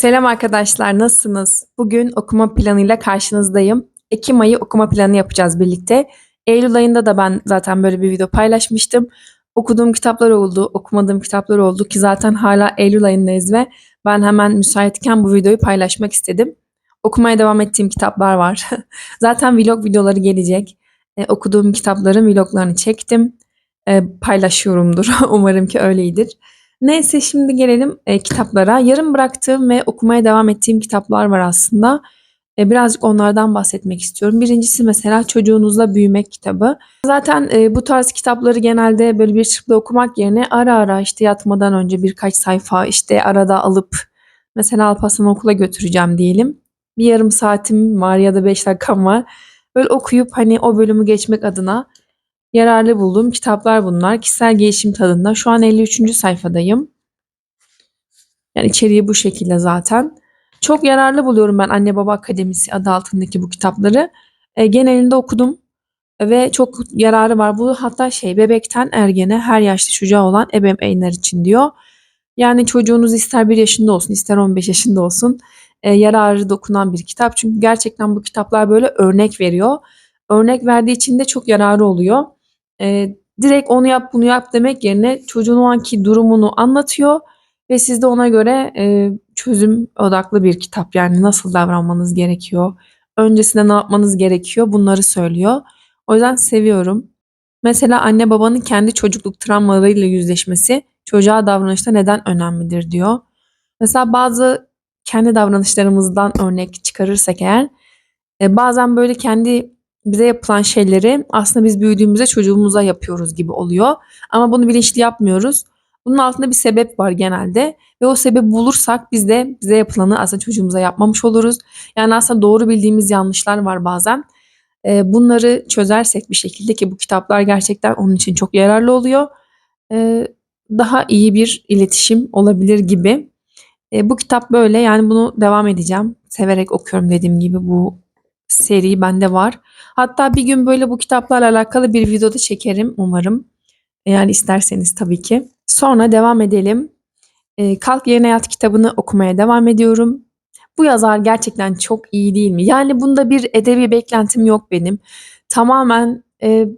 Selam arkadaşlar, nasılsınız? Bugün okuma planıyla karşınızdayım. Ekim ayı okuma planı yapacağız birlikte. Eylül ayında da ben zaten böyle bir video paylaşmıştım. Okuduğum kitaplar oldu, okumadığım kitaplar oldu ki zaten hala Eylül ayındayız ve ben hemen müsaitken bu videoyu paylaşmak istedim. Okumaya devam ettiğim kitaplar var. zaten vlog videoları gelecek. E, okuduğum kitapların vloglarını çektim. E, paylaşıyorumdur. Umarım ki öyleydir. Neyse şimdi gelelim e, kitaplara. Yarım bıraktığım ve okumaya devam ettiğim kitaplar var aslında. E, birazcık onlardan bahsetmek istiyorum. Birincisi mesela Çocuğunuzla Büyümek kitabı. Zaten e, bu tarz kitapları genelde böyle bir çırpıda okumak yerine ara ara işte yatmadan önce birkaç sayfa işte arada alıp mesela Alparslan'ı okula götüreceğim diyelim. Bir yarım saatim var ya da beş dakikam var. Böyle okuyup hani o bölümü geçmek adına yararlı bulduğum kitaplar bunlar. Kişisel gelişim tadında. Şu an 53. sayfadayım. Yani içeriği bu şekilde zaten. Çok yararlı buluyorum ben Anne Baba Akademisi adı altındaki bu kitapları. E, genelinde okudum ve çok yararı var. Bu hatta şey bebekten ergene her yaşta çocuğa olan ebeveynler için diyor. Yani çocuğunuz ister 1 yaşında olsun ister 15 yaşında olsun e, yararı dokunan bir kitap. Çünkü gerçekten bu kitaplar böyle örnek veriyor. Örnek verdiği için de çok yararı oluyor. E, direkt onu yap bunu yap demek yerine çocuğun o anki durumunu anlatıyor ve siz de ona göre e, çözüm odaklı bir kitap. Yani nasıl davranmanız gerekiyor, öncesinde ne yapmanız gerekiyor bunları söylüyor. O yüzden seviyorum. Mesela anne babanın kendi çocukluk travmalarıyla yüzleşmesi çocuğa davranışta neden önemlidir diyor. Mesela bazı kendi davranışlarımızdan örnek çıkarırsak eğer e, bazen böyle kendi bize yapılan şeyleri aslında biz büyüdüğümüzde çocuğumuza yapıyoruz gibi oluyor. Ama bunu bilinçli yapmıyoruz. Bunun altında bir sebep var genelde ve o sebebi bulursak biz de bize yapılanı aslında çocuğumuza yapmamış oluruz. Yani aslında doğru bildiğimiz yanlışlar var bazen. Ee, bunları çözersek bir şekilde ki bu kitaplar gerçekten onun için çok yararlı oluyor. Ee, daha iyi bir iletişim olabilir gibi. Ee, bu kitap böyle yani bunu devam edeceğim. Severek okuyorum dediğim gibi bu seri bende var. Hatta bir gün böyle bu kitaplarla alakalı bir videoda çekerim umarım. Eğer isterseniz tabii ki. Sonra devam edelim. E, Kalk Yerine Yat kitabını okumaya devam ediyorum. Bu yazar gerçekten çok iyi değil mi? Yani bunda bir edebi beklentim yok benim. Tamamen e,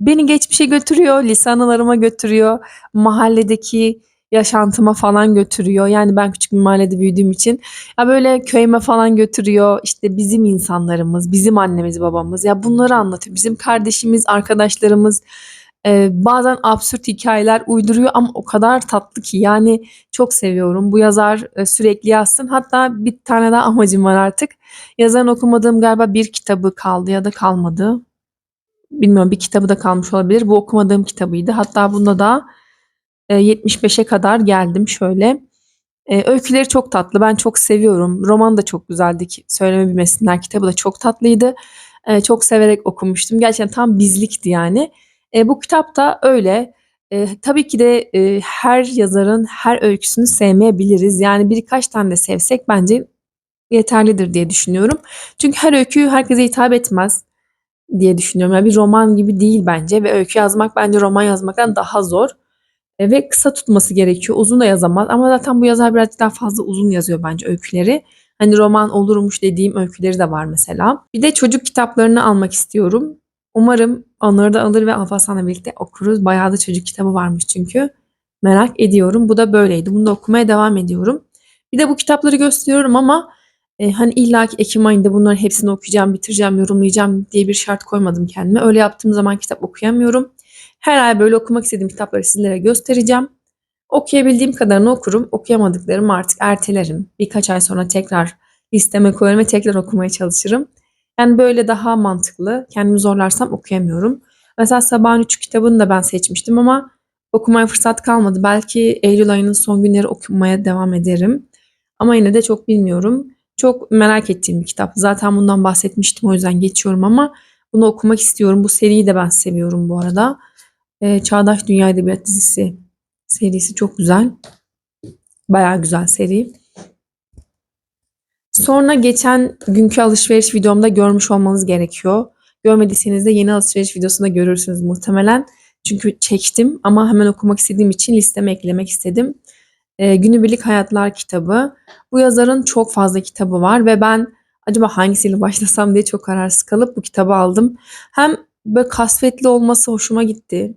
beni geçmişe götürüyor, lise anılarıma götürüyor. Mahalledeki yaşantıma falan götürüyor. Yani ben küçük bir mahallede büyüdüğüm için ya böyle köyme falan götürüyor. İşte bizim insanlarımız, bizim annemiz, babamız ya bunları anlatıyor. Bizim kardeşimiz, arkadaşlarımız e, bazen absürt hikayeler uyduruyor ama o kadar tatlı ki yani çok seviyorum. Bu yazar e, sürekli yazsın. Hatta bir tane daha amacım var artık. Yazarın okumadığım galiba bir kitabı kaldı ya da kalmadı. Bilmiyorum bir kitabı da kalmış olabilir. Bu okumadığım kitabıydı. Hatta bunda da 75'e kadar geldim şöyle. E, öyküleri çok tatlı. Ben çok seviyorum. Roman da çok güzeldi. Söyleme bilmesinler. Kitabı da çok tatlıydı. E, çok severek okumuştum. Gerçekten tam bizlikti yani. Bu kitap da öyle. Tabii ki de e, her yazarın her öyküsünü sevmeyebiliriz. Yani birkaç tane de sevsek bence yeterlidir diye düşünüyorum. Çünkü her öykü herkese hitap etmez diye düşünüyorum. Yani bir roman gibi değil bence ve öykü yazmak bence roman yazmaktan daha zor. E, ve kısa tutması gerekiyor. Uzun da yazamaz ama zaten bu yazar birazcık daha fazla uzun yazıyor bence öyküleri. Hani roman olurmuş dediğim öyküleri de var mesela. Bir de çocuk kitaplarını almak istiyorum. Umarım onları da alır ve Alparslan'la birlikte okuruz. Bayağı da çocuk kitabı varmış çünkü. Merak ediyorum. Bu da böyleydi. Bunu da okumaya devam ediyorum. Bir de bu kitapları gösteriyorum ama e, hani illaki Ekim ayında bunların hepsini okuyacağım, bitireceğim, yorumlayacağım diye bir şart koymadım kendime. Öyle yaptığım zaman kitap okuyamıyorum. Her ay böyle okumak istediğim kitapları sizlere göstereceğim. Okuyabildiğim kadarını okurum. Okuyamadıklarımı artık ertelerim. Birkaç ay sonra tekrar listeme koyarım ve tekrar okumaya çalışırım. Yani böyle daha mantıklı. Kendimi zorlarsam okuyamıyorum. Mesela Sabahın Üç kitabını da ben seçmiştim ama okumaya fırsat kalmadı. Belki Eylül ayının son günleri okumaya devam ederim. Ama yine de çok bilmiyorum. Çok merak ettiğim bir kitap. Zaten bundan bahsetmiştim o yüzden geçiyorum ama bunu okumak istiyorum. Bu seriyi de ben seviyorum bu arada. Ee, Çağdaş Dünya Edebiyat dizisi serisi çok güzel. Bayağı güzel seri. Sonra geçen günkü alışveriş videomda görmüş olmanız gerekiyor. Görmediyseniz de yeni alışveriş videosunda görürsünüz muhtemelen. Çünkü çektim ama hemen okumak istediğim için listeme eklemek istedim. E, Günübirlik Hayatlar kitabı. Bu yazarın çok fazla kitabı var ve ben acaba hangisiyle başlasam diye çok kararsız kalıp bu kitabı aldım. Hem böyle kasvetli olması hoşuma gitti.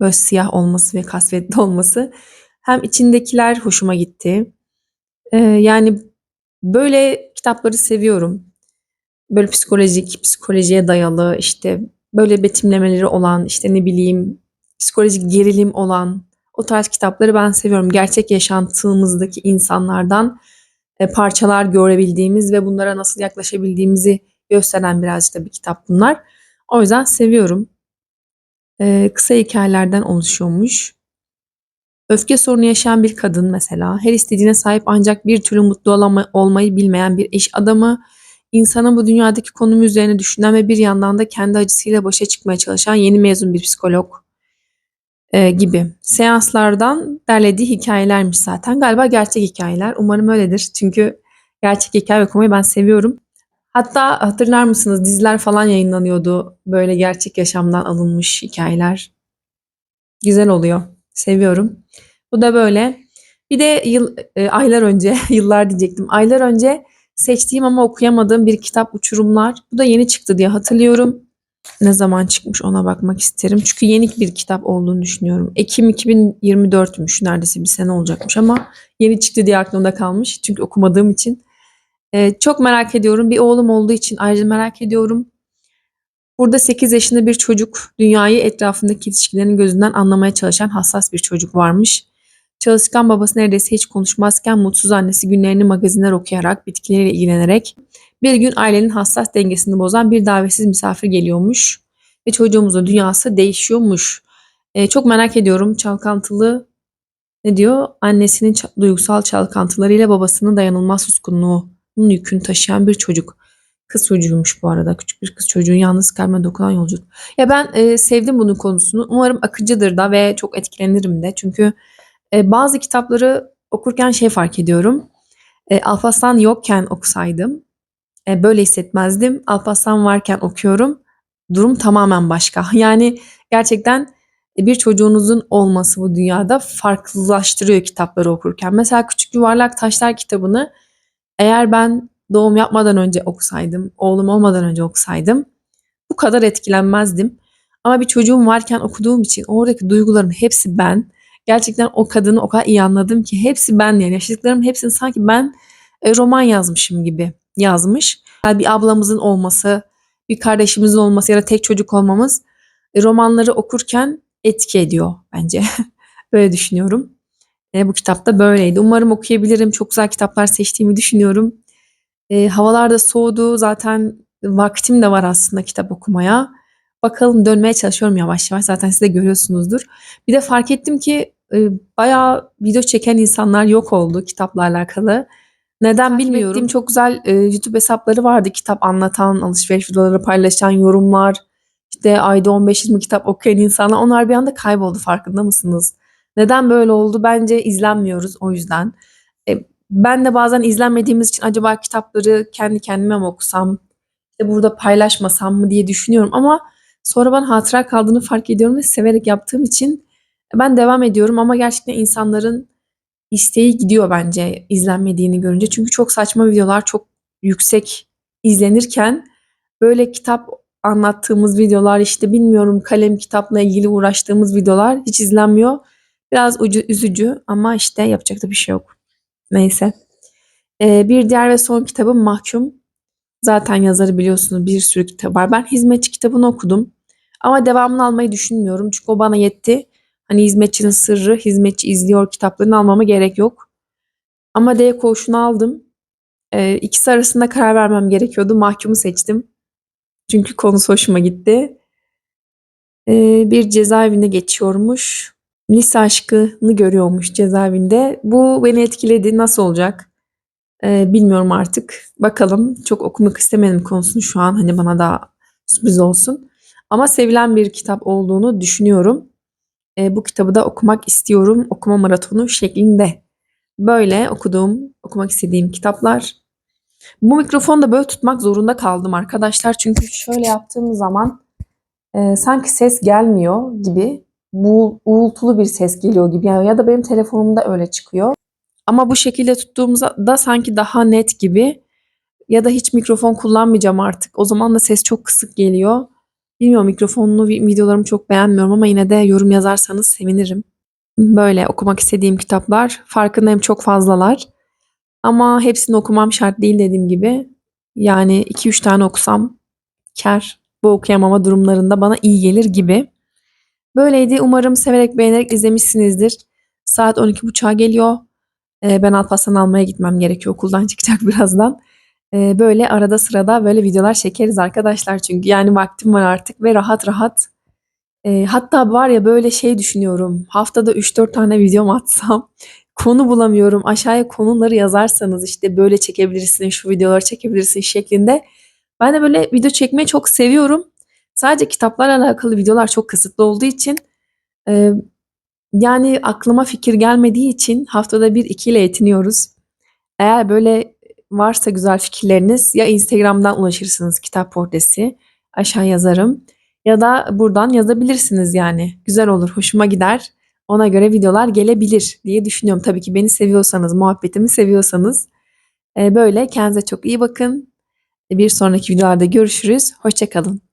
Böyle siyah olması ve kasvetli olması. Hem içindekiler hoşuma gitti. E, yani böyle kitapları seviyorum. Böyle psikolojik, psikolojiye dayalı işte böyle betimlemeleri olan işte ne bileyim psikolojik gerilim olan o tarz kitapları ben seviyorum. Gerçek yaşantımızdaki insanlardan e, parçalar görebildiğimiz ve bunlara nasıl yaklaşabildiğimizi gösteren birazcık da bir kitap bunlar. O yüzden seviyorum. E, kısa hikayelerden oluşuyormuş. Öfke sorunu yaşayan bir kadın mesela, her istediğine sahip ancak bir türlü mutlu olama- olmayı bilmeyen bir iş adamı, insanın bu dünyadaki konumu üzerine düşünen ve bir yandan da kendi acısıyla başa çıkmaya çalışan yeni mezun bir psikolog e, gibi. Seanslardan derlediği hikayelermiş zaten. Galiba gerçek hikayeler. Umarım öyledir. Çünkü gerçek hikaye okumayı ben seviyorum. Hatta hatırlar mısınız diziler falan yayınlanıyordu. Böyle gerçek yaşamdan alınmış hikayeler. Güzel oluyor. Seviyorum. Bu da böyle. Bir de yıl, e, aylar önce, yıllar diyecektim. Aylar önce seçtiğim ama okuyamadığım bir kitap Uçurumlar. Bu da yeni çıktı diye hatırlıyorum. Ne zaman çıkmış ona bakmak isterim. Çünkü yeni bir kitap olduğunu düşünüyorum. Ekim 2024'müş. Neredeyse bir sene olacakmış ama yeni çıktı diye aklımda kalmış. Çünkü okumadığım için. Ee, çok merak ediyorum. Bir oğlum olduğu için ayrıca merak ediyorum. Burada 8 yaşında bir çocuk, dünyayı etrafındaki ilişkilerin gözünden anlamaya çalışan hassas bir çocuk varmış. Çalışkan babası neredeyse hiç konuşmazken mutsuz annesi günlerini magazinler okuyarak, bitkileriyle ilgilenerek bir gün ailenin hassas dengesini bozan bir davetsiz misafir geliyormuş ve çocuğumuzun dünyası değişiyormuş. Ee, çok merak ediyorum çalkantılı ne diyor? Annesinin duygusal çalkantılarıyla babasının dayanılmaz suskunluğunun yükünü taşıyan bir çocuk. Kız çocuğuymuş bu arada. Küçük bir kız çocuğun yalnız kalmaya dokunan yolculuk. Ya ben e, sevdim bunun konusunu. Umarım akıcıdır da ve çok etkilenirim de. Çünkü e, bazı kitapları okurken şey fark ediyorum. E, Alparslan yokken okusaydım e, böyle hissetmezdim. Alparslan varken okuyorum. Durum tamamen başka. Yani gerçekten bir çocuğunuzun olması bu dünyada farklılaştırıyor kitapları okurken. Mesela Küçük Yuvarlak Taşlar kitabını eğer ben doğum yapmadan önce okusaydım, oğlum olmadan önce okusaydım bu kadar etkilenmezdim. Ama bir çocuğum varken okuduğum için oradaki duyguların hepsi ben. Gerçekten o kadını o kadar iyi anladım ki hepsi ben yani yaşadıklarım hepsini sanki ben e, roman yazmışım gibi yazmış. Yani bir ablamızın olması, bir kardeşimizin olması ya da tek çocuk olmamız e, romanları okurken etki ediyor bence. Böyle düşünüyorum. E, bu kitap da böyleydi. Umarım okuyabilirim. Çok güzel kitaplar seçtiğimi düşünüyorum. E, havalar da soğudu. Zaten vaktim de var aslında kitap okumaya. Bakalım dönmeye çalışıyorum yavaş yavaş. Zaten siz de görüyorsunuzdur. Bir de fark ettim ki e, bayağı video çeken insanlar yok oldu kitapla alakalı. Neden bilmiyorum. Ettiğim çok güzel e, YouTube hesapları vardı. Kitap anlatan, alışveriş videoları paylaşan, yorumlar. İşte ayda 15-20 kitap okuyan insanlar. Onlar bir anda kayboldu farkında mısınız? Neden böyle oldu? Bence izlenmiyoruz o yüzden. E, ben de bazen izlenmediğimiz için acaba kitapları kendi kendime mi okusam, işte burada paylaşmasam mı diye düşünüyorum ama sonra bana hatıra kaldığını fark ediyorum ve severek yaptığım için ben devam ediyorum ama gerçekten insanların isteği gidiyor bence izlenmediğini görünce. Çünkü çok saçma videolar çok yüksek izlenirken böyle kitap anlattığımız videolar işte bilmiyorum kalem kitapla ilgili uğraştığımız videolar hiç izlenmiyor. Biraz ucu, üzücü ama işte yapacak da bir şey yok. Neyse. Ee, bir diğer ve son kitabım Mahkum. Zaten yazarı biliyorsunuz bir sürü kitap var. Ben Hizmetçi kitabını okudum. Ama devamını almayı düşünmüyorum. Çünkü o bana yetti. Hani Hizmetçinin Sırrı, Hizmetçi izliyor kitaplarını almama gerek yok. Ama D koğuşunu aldım. Ee, ikisi arasında karar vermem gerekiyordu. Mahkumu seçtim. Çünkü konusu hoşuma gitti. Ee, bir cezaevinde geçiyormuş. Lise aşkını görüyormuş cezaevinde. Bu beni etkiledi. Nasıl olacak? Ee, bilmiyorum artık. Bakalım. Çok okumak istemedim konusunu şu an. Hani bana daha sürpriz olsun. Ama sevilen bir kitap olduğunu düşünüyorum. Ee, bu kitabı da okumak istiyorum. Okuma maratonu şeklinde. Böyle okuduğum, okumak istediğim kitaplar. Bu mikrofonu da böyle tutmak zorunda kaldım arkadaşlar. Çünkü şöyle yaptığım zaman e, sanki ses gelmiyor gibi bu uğultulu bir ses geliyor gibi yani ya da benim telefonumda öyle çıkıyor. Ama bu şekilde tuttuğumuzda da sanki daha net gibi ya da hiç mikrofon kullanmayacağım artık. O zaman da ses çok kısık geliyor. Bilmiyorum mikrofonlu vi- videolarımı çok beğenmiyorum ama yine de yorum yazarsanız sevinirim. Böyle okumak istediğim kitaplar. Farkındayım çok fazlalar. Ama hepsini okumam şart değil dediğim gibi. Yani 2-3 tane okusam kar. Bu okuyamama durumlarında bana iyi gelir gibi. Böyleydi. Umarım severek beğenerek izlemişsinizdir. Saat 12.30'a geliyor. Ee, ben Alparslan almaya gitmem gerekiyor. Okuldan çıkacak birazdan. Ee, böyle arada sırada böyle videolar çekeriz arkadaşlar. Çünkü yani vaktim var artık ve rahat rahat. Ee, hatta var ya böyle şey düşünüyorum. Haftada 3-4 tane video mu atsam? Konu bulamıyorum. Aşağıya konuları yazarsanız işte böyle çekebilirsin, şu videoları çekebilirsin şeklinde. Ben de böyle video çekmeyi çok seviyorum. Sadece kitaplarla alakalı videolar çok kısıtlı olduğu için e, yani aklıma fikir gelmediği için haftada bir ikiyle yetiniyoruz. Eğer böyle varsa güzel fikirleriniz ya Instagram'dan ulaşırsınız kitap portresi aşağı yazarım ya da buradan yazabilirsiniz yani. Güzel olur, hoşuma gider. Ona göre videolar gelebilir diye düşünüyorum. Tabii ki beni seviyorsanız, muhabbetimi seviyorsanız. Böyle kendinize çok iyi bakın. Bir sonraki videolarda görüşürüz. Hoşçakalın.